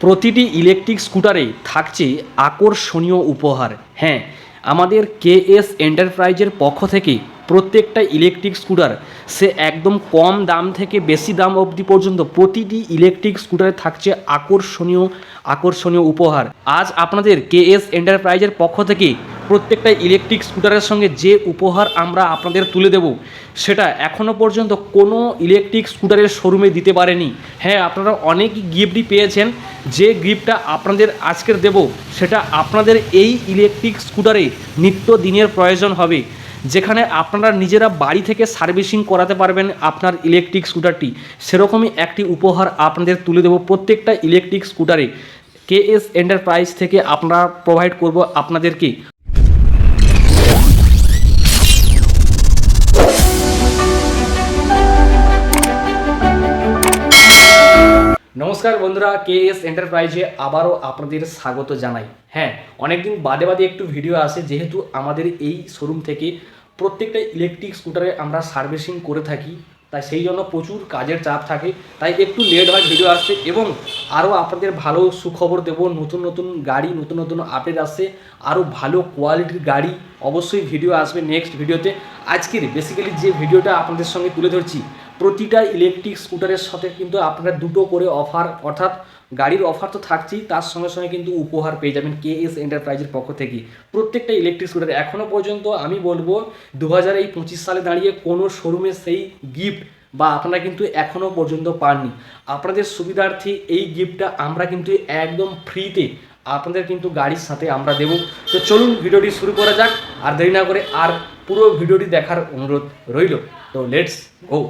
প্রতিটি ইলেকট্রিক স্কুটারে থাকছে আকর্ষণীয় উপহার। হ্যাঁ আমাদের কে এস এন্টারপ্রাইজের পক্ষ থেকে প্রত্যেকটা ইলেকট্রিক স্কুটার সে একদম কম দাম থেকে বেশি দাম অবধি পর্যন্ত প্রতিটি ইলেকট্রিক স্কুটারে থাকছে আকর্ষণীয় আকর্ষণীয় উপহার। আজ আপনাদের কে এস এন্টারপ্রাইজের পক্ষ থেকে প্রত্যেকটা ইলেকট্রিক স্কুটারের সঙ্গে যে উপহার আমরা আপনাদের তুলে দেব, সেটা এখনও পর্যন্ত কোনো ইলেকট্রিক স্কুটারের শোরুমে দিতে পারেনি। হ্যাঁ আপনারা অনেক গিফটই পেয়েছেন। যে গিফটটা আপনাদের আজকের দেব, সেটা আপনাদের এই ইলেকট্রিক স্কুটারে নিত্য দিনের প্রয়োজন হবে। যেখানে আপনারা নিজেরা বাড়ি থেকে সার্ভিসিং করাতে পারবেন আপনার ইলেকট্রিক স্কুটারটি সেরকমই একটি উপহার আপনাদের তুলে দেবো প্রত্যেকটা ইলেকট্রিক স্কুটারে কে এস এন্টারপ্রাইজ থেকে আমরা প্রোভাইড করব আপনাদেরকে। নমস্কার বন্ধুরা কে এস এন্টারপ্রাইজে আবারও আপনাদের স্বাগত জানাই। হ্যাঁ অনেকদিন বাদে বাদে একটু ভিডিও আসে, যেহেতু আমাদের এই শোরুম থেকে প্রত্যেকটা ইলেকট্রিক স্কুটারে আমরা সার্ভিসিং করে থাকি, তাই সেই জন্য প্রচুর কাজের চাপ থাকে, তাই একটু লেট হয় ভিডিও আসতে এবং আরও আপনাদের ভালো সুখবর দেবো, নতুন নতুন গাড়ি, নতুন নতুন আপডেট আসছে, আরও ভালো কোয়ালিটির গাড়ি অবশ্যই ভিডিও আসবে নেক্সট ভিডিওতে আজকের বেসিক্যালি যে ভিডিওটা আপনাদের সঙ্গে তুলে ধরছি প্রতিটা ইলেকট্রিক স্কুটারের সাথে কিন্তু আপনারা দুটো করে অফার অর্থাৎ গাড়ির অফার তো থাকছেই, তার সঙ্গে সঙ্গে কিন্তু উপহার পেয়ে যাবেন কে এস এন্টারপ্রাইজের পক্ষ থেকে। প্রত্যেকটা ইলেকট্রিক স্কুটার এখনও পর্যন্ত আমি বলব দু হাজার এই পঁচিশ সালে দাঁড়িয়ে কোনো শোরুমে সেই গিফট বা আপনারা কিন্তু এখনও পর্যন্ত পাননি। আপনাদের সুবিধার্থে এই গিফটটা আমরা কিন্তু একদম ফ্রিতে আপনাদের কিন্তু গাড়ির সাথে আমরা দেব। তো চলুন ভিডিওটি শুরু করা যাক, আর দেরি না করে আর পুরো ভিডিওটি দেখার অনুরোধ রইল। তো লেটস গো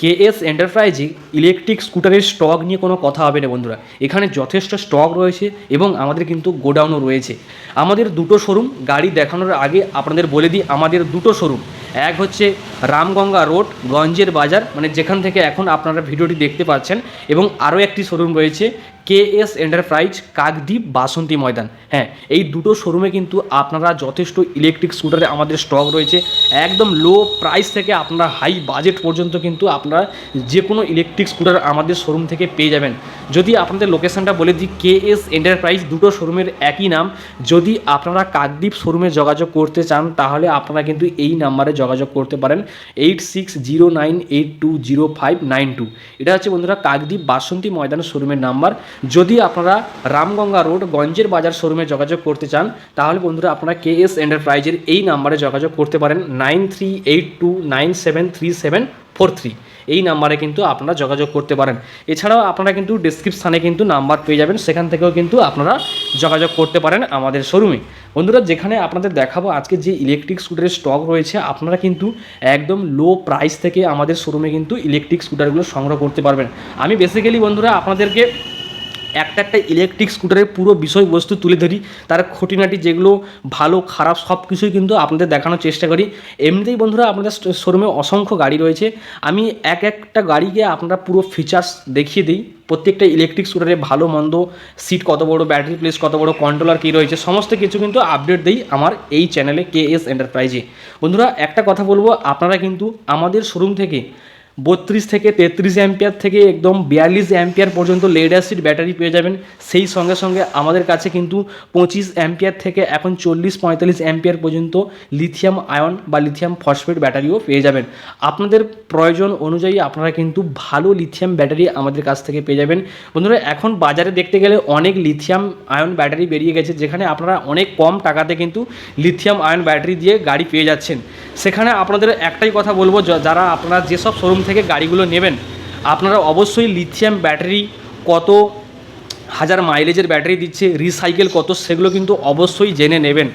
কে এস এন্টারপ্রাইজে ইলেকট্রিক স্কুটারের স্টক নিয়ে কোনো কথা হবে না, বন্ধুরা। এখানে যথেষ্ট স্টক রয়েছে এবং আমাদের কিন্তু গোডাউনও রয়েছে। আমাদের দুটো শোরুম গাড়ি দেখানোর আগে আপনাদের বলে দিই, আমাদের দুটো শোরুম এক হচ্ছে রামগঙ্গা রোড গঞ্জের বাজার মানে যেখান থেকে এখন আপনারা ভিডিওটি দেখতে পাচ্ছেন, এবং আরও একটি শোরুম রয়েছে K S enterprise Kakdwip Basanti Maidan. হ্যাঁ এই দুটো শোরুমে কিন্তু আপনারা যথেষ্ট ইলেকট্রিক স্কুটারে আমাদের স্টক রয়েছে। একদম লো প্রাইস থেকে আপনারা হাই বাজেট পর্যন্ত কিন্তু আপনারা যে কোনো ইলেকট্রিক স্কুটার আমাদের শোরুম থেকে পেয়ে যাবেন। যদি আপনাদের লোকেশনটা বলে দিই কে এস এন্টারপ্রাইজ দুটো শোরুমের একই নাম। যদি আপনারা কাকদ্বীপ শোরুমে যোগাযোগ করতে চান, তাহলে আপনারা কিন্তু এই নাম্বারে যোগাযোগ করতে পারেন। Eight six zero nine eight two zero five nine two এটা হচ্ছে বন্ধুরা কাকদ্বীপ বাসন্তী ময়দান শোরুমের নাম্বার। যদি আপনারা রামগঙ্গা রোড, গঞ্জের বাজার শোরুমে যোগাযোগ করতে চান, তাহলে বন্ধুরা আপনারা কে এস এন্টারপ্রাইজের এই নাম্বারে যোগাযোগ করতে পারেন nine three eight two nine seven three seven four three. এই নাম্বারে কিন্তু আপনারা যোগাযোগ করতে পারেন। এছাড়াও আপনারা কিন্তু ডিসক্রিপশানে কিন্তু নাম্বার পেয়ে যাবেন। সেখান থেকেও কিন্তু আপনারা যোগাযোগ করতে পারেন আমাদের শোরুমে বন্ধুরা, যেখানে আপনাদের দেখাবো আজকে যে ইলেকট্রিক স্কুটারের স্টক রয়েছে, আপনারা কিন্তু একদম লো প্রাইস থেকে আমাদের শোরুমে কিন্তু ইলেকট্রিক স্কুটারগুলো সংগ্রহ করতে পারবেন। আমি বেসিক্যালি বন্ধুরা আপনাদেরকে একটা একটা ইলেকট্রিক স্কুটারের পুরো বিষয়বস্তু তুলে ধরি। তার খুঁটিনাটি যেগুলো ভালো, খারাপ সব কিছুই কিন্তু আপনাদের দেখানোর চেষ্টা করি। এমনিতেই বন্ধুরা আপনাদের শোরুমে অসংখ্য গাড়ি রয়েছে। আমি এক একটা গাড়িকে আপনারা পুরো ফিচার্স দেখিয়ে দিই। প্রত্যেকটা ইলেকট্রিক স্কুটারে ভালো, মন্দ সিট কত বড় ব্যাটারি প্লেস কত বড় কন্ট্রোলার কী রয়েছে, সমস্ত কিছু কিন্তু আপডেট দিই আমার এই চ্যানেলে কে এস এন্টারপ্রাইজে বন্ধুরা, একটা কথা বলব, আপনারা কিন্তু আমাদের শোরুম থেকে বত্রিশ থেকে তেত্রিশ অ্যাম্পিয়ার থেকে একদম বিয়াল্লিশ অ্যাম্পিয়ার পর্যন্ত লেড অ্যাসিড ব্যাটারি পেয়ে যাবেন। সেই সঙ্গে সঙ্গে আমাদের কাছে কিন্তু পঁচিশ অ্যাম্পিয়ার থেকে এখন চল্লিশ পঁয়তাল্লিশ অ্যাম্পিয়ার পর্যন্ত লিথিয়াম আয়ন বা লিথিয়াম ফসফেট ব্যাটারিও পেয়ে যাবেন। আপনাদের প্রয়োজন অনুযায়ী আপনারা কিন্তু ভালো লিথিয়াম ব্যাটারি আমাদের কাছ থেকে পেয়ে যাবেন। বন্ধুরা, এখন বাজারে দেখতে গেলে অনেক লিথিয়াম আয়ন ব্যাটারি বেরিয়ে গেছে, যেখানে আপনারা অনেক কম টাকাতে কিন্তু লিথিয়াম আয়ন ব্যাটারি দিয়ে গাড়ি পেয়ে যাচ্ছেন। সেখানে আপনাদের একটাই কথা বলব যারা আপনারা যেসব শোরুম থেকে গাড়িগুলো নেবেন, আপনারা অবশ্যই লিথিয়াম ব্যাটারি কত হাজার মাইলেজের ব্যাটারি দিচ্ছে রিসাইকেল কত, সেগুলো কিন্তু অবশ্যই জেনে নেবেন।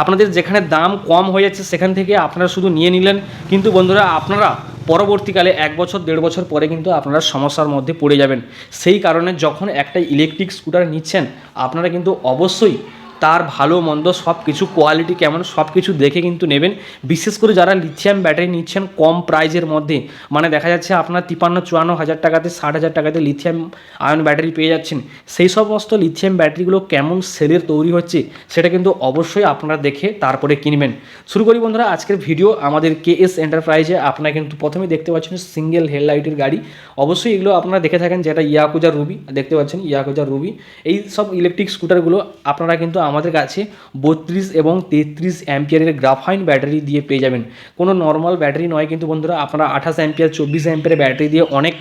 আপনাদের যেখানে দাম কম হয়ে যাচ্ছে, সেখান থেকে আপনারা শুধু নিয়ে নিলেন। কিন্তু বন্ধুরা, আপনারা পরবর্তীকালে এক বছর, দেড় বছর পরে কিন্তু আপনারা সমস্যার মধ্যে পড়ে যাবেন। সেই কারণে যখন একটা ইলেকট্রিক স্কুটার নিচ্ছেন, আপনারা কিন্তু অবশ্যই তার ভালো, মন্দ সব কিছু কোয়ালিটি কেমন সব কিছু দেখে কিন্তু নেবেন। বিশেষ করে যারা লিথিয়াম ব্যাটারি নিচ্ছেন কম প্রাইজের মধ্যে মানে দেখা যাচ্ছে আপনার তিপান্ন চুয়ান্ন হাজার টাকাতে, ষাট হাজার টাকাতে লিথিয়াম আয়ন ব্যাটারি পেয়ে যাচ্ছেন। সেই সমস্ত লিথিয়াম ব্যাটারিগুলো কেমন সেলের তৈরি হচ্ছে, সেটা কিন্তু অবশ্যই আপনারা দেখে তারপরে কিনবেন। শুরু করি বন্ধুরা, আজকের ভিডিও আমাদের কে এস এন্টারপ্রাইজে আপনারা কিন্তু প্রথমে দেখতে পাচ্ছেন সিঙ্গেল হেডলাইটের গাড়ি। অবশ্যই এগুলো আপনারা দেখে থাকেন, যেটা ইয়াকুজা রুবি দেখতে পাচ্ছেন ইয়াকুজা রুবি এই সব ইলেকট্রিক স্কুটারগুলো আপনারা কিন্তু আমাদের কাছে বত্রিশ এবং তেত্রিশ অ্যাম্পিয়ারের গ্রাফাইন ব্যাটারি দিয়ে পেয়ে যাবেন। কোনো নর্মাল ব্যাটারি নয় কিন্তু বন্ধুরা, আপনারা আঠাশ অ্যাম্পিয়ার, চব্বিশ অ্যাম্পিয়ারের ব্যাটারি দিয়ে অনেক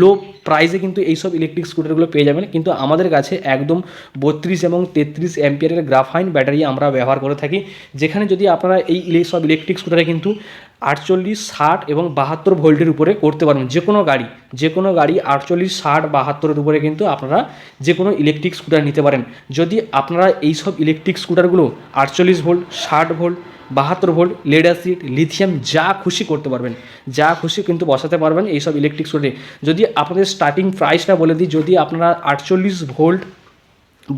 লো প্রাইসে কিন্তু এইসব ইলেকট্রিক স্কুটারগুলো পেয়ে যাবেন। কিন্তু আমাদের কাছে একদম বত্রিশ এবং তেত্রিশ অ্যাম্পিয়ারের গ্রাফাইন ব্যাটারি আমরা ব্যবহার করে থাকি। যেখানে যদি আপনারা এই সব ইলেকট্রিক স্কুটারে কিন্তু আটচল্লিশ, ষাট এবং বাহাত্তর ভোল্টের উপরে করতে পারবেন। যে কোনো গাড়ি, যে কোনো গাড়ি আটচল্লিশ, ষাট, বাহাত্তরের উপরে কিন্তু আপনারা যে কোনো ইলেকট্রিক স্কুটার নিতে পারেন। যদি আপনারা এই সব ইলেকট্রিক স্কুটারগুলো আটচল্লিশ ভোল্ট, ষাট ভোল্ট, বাহাত্তর ভোল্ট লেড অ্যাসিড লিথিয়াম যা খুশি করতে পারবেন। যা খুশি কিন্তু বসাতে পারবেন এইসব ইলেকট্রিক স্কুটারে যদি আপনাদের স্টার্টিং প্রাইসটা বলে দিই, যদি আপনারা আটচল্লিশ ভোল্ট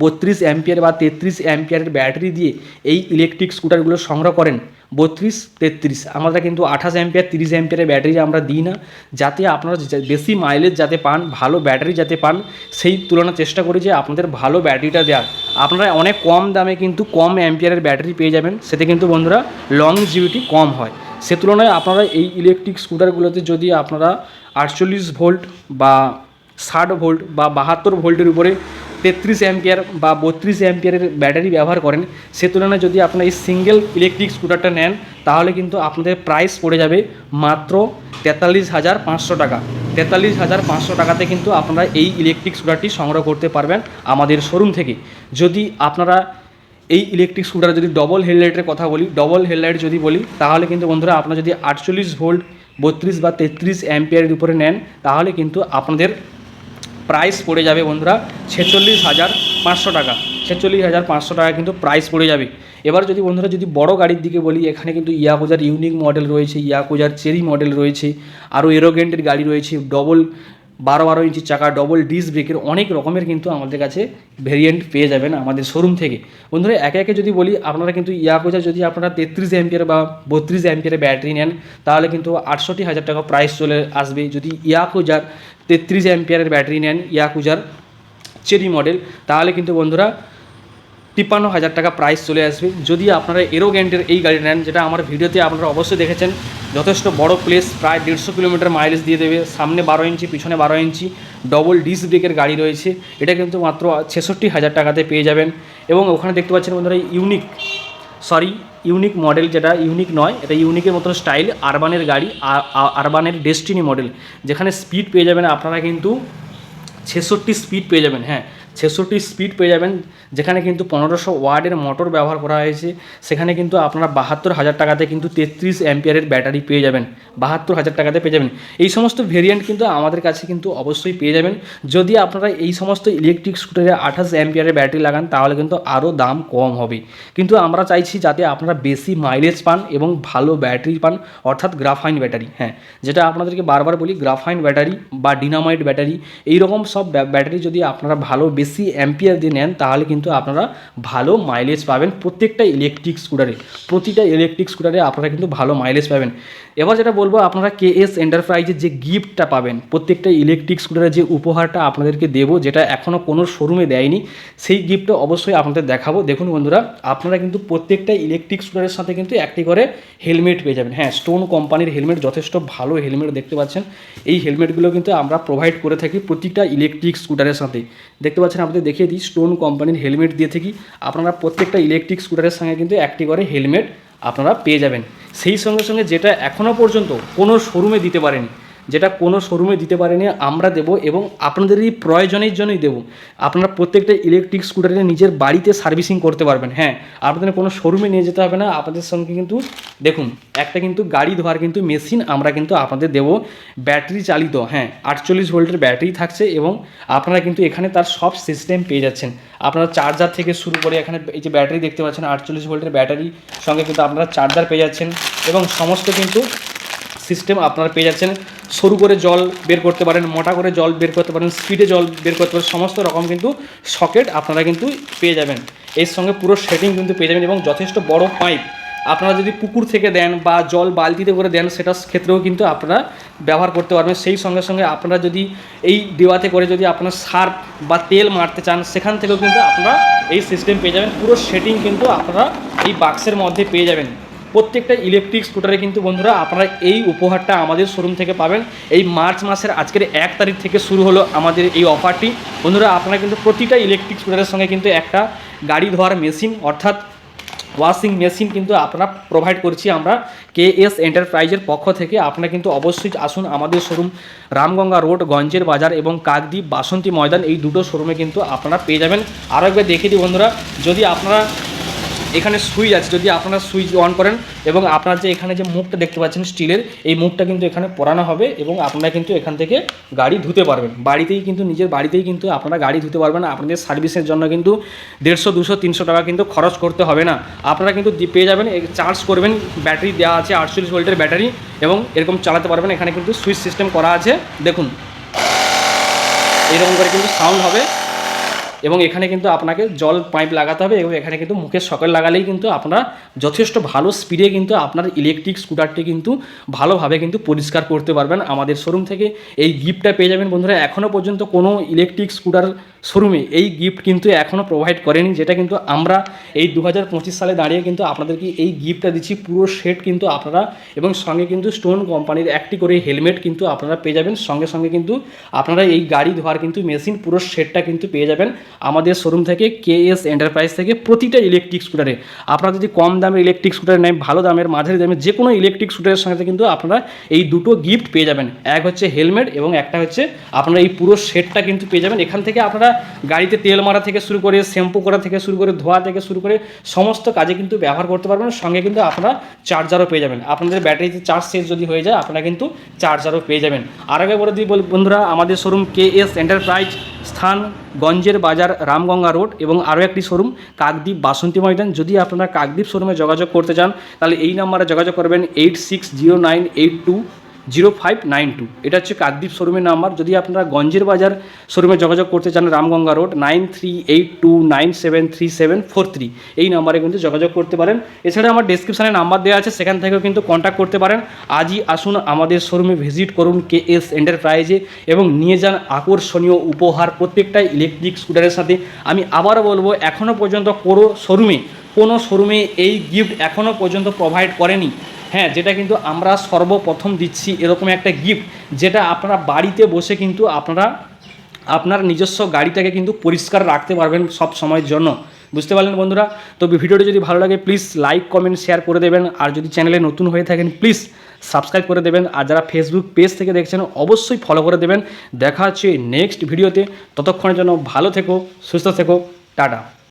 বত্রিশ অ্যাম্পিয়ার বা তেত্রিশ অ্যাম্পিয়ারের ব্যাটারি দিয়ে এই ইলেকট্রিক স্কুটারগুলো সংগ্রহ করেন। বত্রিশ, তেত্রিশ। আমরা কিন্তু আঠাশ অ্যাম্পিয়ার, তিরিশ অ্যাম্পিয়ারের ব্যাটারি আমরা দিই না। যাতে আপনারা বেশি মাইলেজ যাতে পান, ভালো ব্যাটারি যাতে পান, সেই তুলনার চেষ্টা করি যে আপনাদের ভালো ব্যাটারিটা দেওয়ার। আপনারা অনেক কম দামে কিন্তু কম অ্যাম্পিয়ারের ব্যাটারি পেয়ে যাবেন। সেটা কিন্তু বন্ধুরা লং জিবিটি কম হয়। সে তুলনায় আপনারা এই ইলেকট্রিক স্কুটারগুলোতে যদি আপনারা আটচল্লিশ ভোল্ট বা ষাট ভোল্ট বা বাহাত্তর ভোল্টের উপরে তেত্রিশ অ্যাম্পিয়ার বা বত্রিশ অ্যাম্পিয়ারের ব্যাটারি ব্যবহার করেন, সে তুলনায় যদি আপনারা এই সিঙ্গেল ইলেকট্রিক স্কুটারটা নেন, তাহলে কিন্তু আপনাদের প্রাইস পড়ে যাবে মাত্র তেতাল্লিশ হাজার পাঁচশো টাকা। তেতাল্লিশ হাজার পাঁচশো টাকাতে কিন্তু আপনারা এই ইলেকট্রিক স্কুটারটি সংগ্রহ করতে পারবেন আমাদের শোরুম থেকে। যদি আপনারা এই ইলেকট্রিক স্কুটার যদি ডবল হেডলাইটের কথা বলি ডবল হেডলাইট যদি বলি, তাহলে কিন্তু বন্ধুরা আপনারা যদি আটচল্লিশ ভোল্ট, বত্রিশ বা তেত্রিশ অ্যাম্পিয়ারের উপরে নেন, তাহলে কিন্তু আপনাদের প্রাইস পড়ে যাবে বন্ধুরা ছেচল্লিশ হাজার পাঁচশো টাকা। ছেচল্লিশ হাজার পাঁচশো টাকা কিন্তু প্রাইস পড়ে যাবে। এবার যদি বন্ধুরা যদি বড় গাড়ির দিকে বলি, এখানে কিন্তু ইয়াকুজার ইউনিক মডেল রয়েছে, ইয়াকুজার চেরি মডেল রয়েছে, আরও এরোগেন্টের গাড়ি রয়েছে ডবল বারো বারো ইঞ্চি চাকা ডবল ডিস ব্রেকের অনেক রকমের কিন্তু আমাদের কাছে ভেরিয়েন্ট পেয়ে যাবেন আমাদের শোরুম থেকে। বন্ধুরা, একে একে যদি বলি, আপনারা কিন্তু ইয়াকোজা যদি আপনারা তেত্রিশ অ্যাম্পিয়ার বা বত্রিশ অ্যাম্পিয়ারের ব্যাটারি নেন, তাহলে কিন্তু আটষট্টি হাজার টাকা প্রাইস চলে আসবে। যদি ইয়াকোজার তেত্রিশ অ্যাম্পিয়ারের ব্যাটারি নেন, ইয়াকুজার চেরি মডেল তাহলে কিন্তু বন্ধুরা তিপ্পান্ন হাজার টাকা প্রাইস চলে আসবে। যদি আপনারা এরোগ্যান্টের এই গাড়ি নেন, যেটা আমার ভিডিওতে আপনারা অবশ্যই দেখেছেন, যথেষ্ট বড় প্লেস প্রায় দেড়শো কিলোমিটার মাইলেজ দিয়ে দেবে। সামনে বারো ইঞ্চি, পিছনে বারো ইঞ্চি ডবল ডিস ব্রেকের গাড়ি রয়েছে। এটা কিন্তু মাত্র ছেষট্টি হাজার টাকাতে পেয়ে যাবেন। এবং ওখানে দেখতে পাচ্ছেন বন্ধুরা ইউনিক সরি ইউনিক মডেল যেটা ইউনিক নয়, এটা ইউনিকের মতন স্টাইল আরবানের গাড়ি আর- আর- আরবানের ডেস্টিনি মডেল যেখানে স্পিড পেয়ে যাবেন আপনারা কিন্তু ছেষট্টি স্পিড পেয়ে যাবেন হ্যাঁ। ছেষট্টি স্পিড পেয়ে যাবেন, যেখানে কিন্তু পনেরোশো ওয়ার্ডের মোটর ব্যবহার করা হয়েছে। সেখানে কিন্তু আপনারা বাহাত্তর হাজার টাকাতে কিন্তু তেত্রিশ অ্যাম্পিয়ারের ব্যাটারি পেয়ে যাবেন। বাহাত্তর হাজার টাকাতে পেয়ে যাবেন। এই সমস্ত ভেরিয়েন্ট কিন্তু আমাদের কাছে কিন্তু অবশ্যই পেয়ে যাবেন। যদি আপনারা এই সমস্ত ইলেকট্রিক স্কুটারে আঠাশ অ্যাম্পিয়ারের ব্যাটারি লাগান, তাহলে কিন্তু আরও দাম কম হবে। কিন্তু আমরা চাইছি যাতে আপনারা বেশি মাইলেজ পান এবং ভালো ব্যাটারি পান, অর্থাৎ গ্রাফাইন ব্যাটারি হ্যাঁ। যেটা আপনাদেরকে বারবার বলি গ্রাফাইন ব্যাটারি বা ডিনামাইট ব্যাটারি এই রকম সব ব্যা- ব্যাটারি যদি আপনারা ভালো, বেশি এসি অ্যাম্পিয়ার দিয়ে নেন, তাহলে কিন্তু আপনারা ভালো মাইলেজ পাবেন প্রত্যেকটা ইলেকট্রিক স্কুটারে প্রতিটা ইলেকট্রিক স্কুটারে আপনারা কিন্তু ভালো মাইলেজ পাবেন। এবার যেটা বলব, আপনারা কে এস এন্টারপ্রাইজের যে গিফটটা পাবেন, প্রত্যেকটা ইলেকট্রিক স্কুটারের যে উপহারটা আপনাদেরকে দেবো, যেটা এখনও কোনো শোরুমে দেয়নি, সেই গিফটটা অবশ্যই আপনাদের দেখাবো। দেখুন বন্ধুরা, আপনারা কিন্তু প্রত্যেকটা ইলেকট্রিক স্কুটারের সাথে কিন্তু একটি করে হেলমেট পেয়ে যাবেন। হ্যাঁ স্টোন কোম্পানির হেলমেট যথেষ্ট ভালো হেলমেট দেখতে পাচ্ছেন। এই হেলমেটগুলো কিন্তু আমরা প্রোভাইড করে থাকি প্রতিটা ইলেকট্রিক স্কুটারের সাথে। দেখতে পাচ্ছেন আপনাদের দেখিয়ে দিই। স্টোন কোম্পানির হেলমেট দিয়ে থাকি আপনারা প্রত্যেকটা ইলেকট্রিক স্কুটারের সঙ্গে কিন্তু একটি করে হেলমেট আপনারা পেয়ে যাবেন। সেই সঙ্গে সঙ্গে যেটা এখনও পর্যন্ত কোনো শোরুমে দিতে পারেনি যেটা কোনো শোরুমে দিতে পারেনি, আমরা দেবো এবং আপনাদেরই প্রয়োজনের জন্যই দেবো। আপনারা প্রত্যেকটা ইলেকট্রিক স্কুটারে নিজের বাড়িতে সার্ভিসিং করতে পারবেন হ্যাঁ। আপনাদের কোনো শোরুমে নিয়ে যেতে হবে না, আপনাদের সঙ্গে কিন্তু, দেখুন, একটা কিন্তু গাড়ি ধোয়ার কিন্তু মেশিন আমরা কিন্তু আপনাদের দেবো ব্যাটারি চালিত হ্যাঁ আটচল্লিশ ভোল্টের ব্যাটারি থাকছে এবং আপনারা কিন্তু এখানে তার সব সিস্টেম পেয়ে যাচ্ছেন। আপনারা চার্জার থেকে শুরু করে এখানে এই যে ব্যাটারি দেখতে পাচ্ছেন, আটচল্লিশ ভোল্টের ব্যাটারি সঙ্গে কিন্তু আপনারা চার্জার পেয়ে যাচ্ছেন এবং সমস্ত কিন্তু সিস্টেম আপনারা পেয়ে যাচ্ছেন। সরু করে জল বের করতে পারেন, মোটা করে জল বের করতে পারেন স্পিডে জল বের করতে পারেন, সমস্ত রকম কিন্তু সকেট আপনারা কিন্তু পেয়ে যাবেন। এর সঙ্গে পুরো সেটিং কিন্তু পেয়ে যাবেন এবং যথেষ্ট বড় পাইপ আপনারা যদি পুকুর থেকে দেন বা জল বালতিতে করে দেন সেটার ক্ষেত্রেও কিন্তু আপনারা ব্যবহার করতে পারবেন। সেই সঙ্গে সঙ্গে আপনারা যদি এই দেওয়াতে করে যদি আপনার সার্ফ বা তেল মারতে চান, সেখান থেকেও কিন্তু আপনারা এই সিস্টেম পেয়ে যাবেন। পুরো সেটিং কিন্তু আপনারা এই বাক্সের মধ্যে পেয়ে যাবেন। প্রত্যেকটা ইলেকট্রিক স্কুটারে কিন্তু বন্ধুরা আপনারা এই উপহারটা আমাদের শোরুম থেকে পাবেন। এই মার্চ মাসের আজকের এক তারিখ থেকে শুরু হলো আমাদের এই অফারটি বন্ধুরা, আপনারা কিন্তু প্রতিটা ইলেকট্রিক স্কুটারের সঙ্গে কিন্তু একটা গাড়ি ধোয়ার মেশিন অর্থাৎ ওয়াশিং মেশিন কিন্তু আপনারা প্রোভাইড করছি আমরা। কে এস এন্টারপ্রাইজের পক্ষ থেকে আপনারা কিন্তু অবশ্যই আসুন আমাদের শোরুম রামগঙ্গা রোড গঞ্জের বাজার এবং কাকদ্বীপ বাসন্তী ময়দান, এই দুটো শোরুমে কিন্তু আপনারা পেয়ে যাবেন। আরও একবার দেখিয়ে দিই বন্ধুরা, যদি আপনারা এখানে সুইচ আছে, যদি আপনারা সুইচ অন করেন এবং আপনার যে এখানে যে মুখটা দেখতে পাচ্ছেন স্টিলের, এই মুখটা কিন্তু এখানে পরানো হবে এবং আপনারা কিন্তু এখান থেকে গাড়ি ধুতে পারবেন। বাড়িতেই কিন্তু, নিজের বাড়িতেই কিন্তু আপনারা গাড়ি ধুতে পারবেন আপনাদের সার্ভিসের জন্য কিন্তু দেড়শো, দুশো, তিনশো টাকা কিন্তু খরচ করতে হবে না। আপনারা কিন্তু পেয়ে যাবেন চার্জ করবেন, ব্যাটারি দেওয়া আছে আটচল্লিশ ভোল্টের ব্যাটারি এবং এরকম চালাতে পারবেন, এখানে কিন্তু সুইচ সিস্টেম করা আছে। দেখুন, এরকম করে কিন্তু সাউন্ড হবে। এবং এখানে কিন্তু আপনাকে জল পাইপ লাগাতে হবে এবং এখানে কিন্তু মুখের সকাল লাগালেই কিন্তু আপনার যথেষ্ট ভালো স্পিডে কিন্তু আপনার ইলেকট্রিক স্কুটারটি কিন্তু ভালোভাবে কিন্তু পরিষ্কার করতে পারবেন। আমাদের শোরুম থেকে এই গিফটটা পেয়ে যাবেন বন্ধুরা। এখনও পর্যন্ত কোনো ইলেকট্রিক স্কুটার শোরুমে এই গিফট কিন্তু এখনও প্রোভাইড করেনি, যেটা কিন্তু আমরা এই দু হাজার পঁচিশ সালে দাঁড়িয়ে কিন্তু আপনাদেরকে এই গিফটটা দিচ্ছি। পুরো সেট কিন্তু আপনারা এবং সঙ্গে কিন্তু স্টোন কোম্পানির একটি করে হেলমেট কিন্তু আপনারা পেয়ে যাবেন। সঙ্গে সঙ্গে কিন্তু আপনারা এই গাড়ি ধোয়ার কিন্তু মেশিন পুরো সেটটা কিন্তু পেয়ে যাবেন আমাদের শোরুম থেকে কে এস এন্টারপ্রাইজ থেকে প্রতিটা ইলেকট্রিক স্কুটারে আপনারা যদি কম দামের ইলেকট্রিক স্কুটার নেন, ভালো দামের, মাঝারি দামের যে কোনো ইলেকট্রিক স্কুটারের সঙ্গে কিন্তু আপনারা এই দুটো গিফট পেয়ে যাবেন। এক হচ্ছে হেলমেট এবং একটা হচ্ছে আপনারা এই পুরো সেটটা কিন্তু পেয়ে যাবেন। এখান থেকে আপনারা গাড়িতে তেল মারা থেকে শুরু করে শ্যাম্পু করা থেকে শুরু করে ধোয়া থেকে শুরু করে সমস্ত কাজে কিন্তু ব্যবহার করতে পারবেন সঙ্গে কিন্তু আপনারা চার্জারও পেয়ে যাবেন। আপনাদের ব্যাটারিতে চার্জ শেষ যদি হয়ে যায়, আপনারা কিন্তু চার্জারও পেয়ে যাবেন। আর আগে বলে দিই বন্ধুরা, আমাদের শোরুম কে এস এন্টারপ্রাইজ স্থান, গঞ্জের বাজার, রামগঙ্গা রোড এবং আরও একটি শোরুম কাকদ্বীপ বাসন্তী ময়দান। যদি আপনারা কাকদ্বীপ শোরুমে যোগাযোগ করতে চান, তাহলে এই নাম্বারে যোগাযোগ করবেন eight six zero nine eight two zero five nine two. এটা হচ্ছে কাকদ্বীপ শোরুমের নাম্বার। যদি আপনারা গঞ্জের বাজার শোরুমে যোগাযোগ করতে চান, Ramganga road, nine three eight two nine seven three seven four three, এই নাম্বারে কিন্তু যোগাযোগ করতে পারেন। এছাড়া আমার ডিসক্রিপশানে নাম্বার দেওয়া আছে, সেখান থেকেও কিন্তু কন্ট্যাক্ট করতে পারেন। আজই আসুন আমাদের শোরুমে ভিজিট করুন কে এস এন্টারপ্রাইজে এবং নিয়ে যান আকর্ষণীয় উপহার। প্রত্যেকটা ইলেকট্রিক স্কুটারের সাথে আমি আবারও বলব এখনও পর্যন্ত কোনো শোরুমে কোনো শোরুমে এই গিফট এখনও পর্যন্ত প্রোভাইড করেনি। হ্যাঁ যেটা কিন্তু আমরা সর্বপ্রথম দিচ্ছি এরকম একটা গিফট যেটা আপনারা বাড়িতে বসে কিন্তু আপনারা, আপনার নিজস্ব গাড়িটাকে কিন্তু পরিষ্কার রাখতে পারবেন সব সময়ের জন্য। বুঝতে পারলেন বন্ধুরা? তো ভিডিওটি যদি ভালো লাগে প্লিজ লাইক কমেন্ট শেয়ার করে দেবেন। আর যদি চ্যানেলে নতুন হয়ে থাকেন প্লিজ সাবস্ক্রাইব করে দেবেন। আর যারা ফেসবুক পেজ থেকে দেখছেন, অবশ্যই ফলো করে দেবেন। দেখা হচ্ছে নেক্সট ভিডিওতে ততক্ষণের জন্য ভালো থেকো, সুস্থ থেকো। টাটা।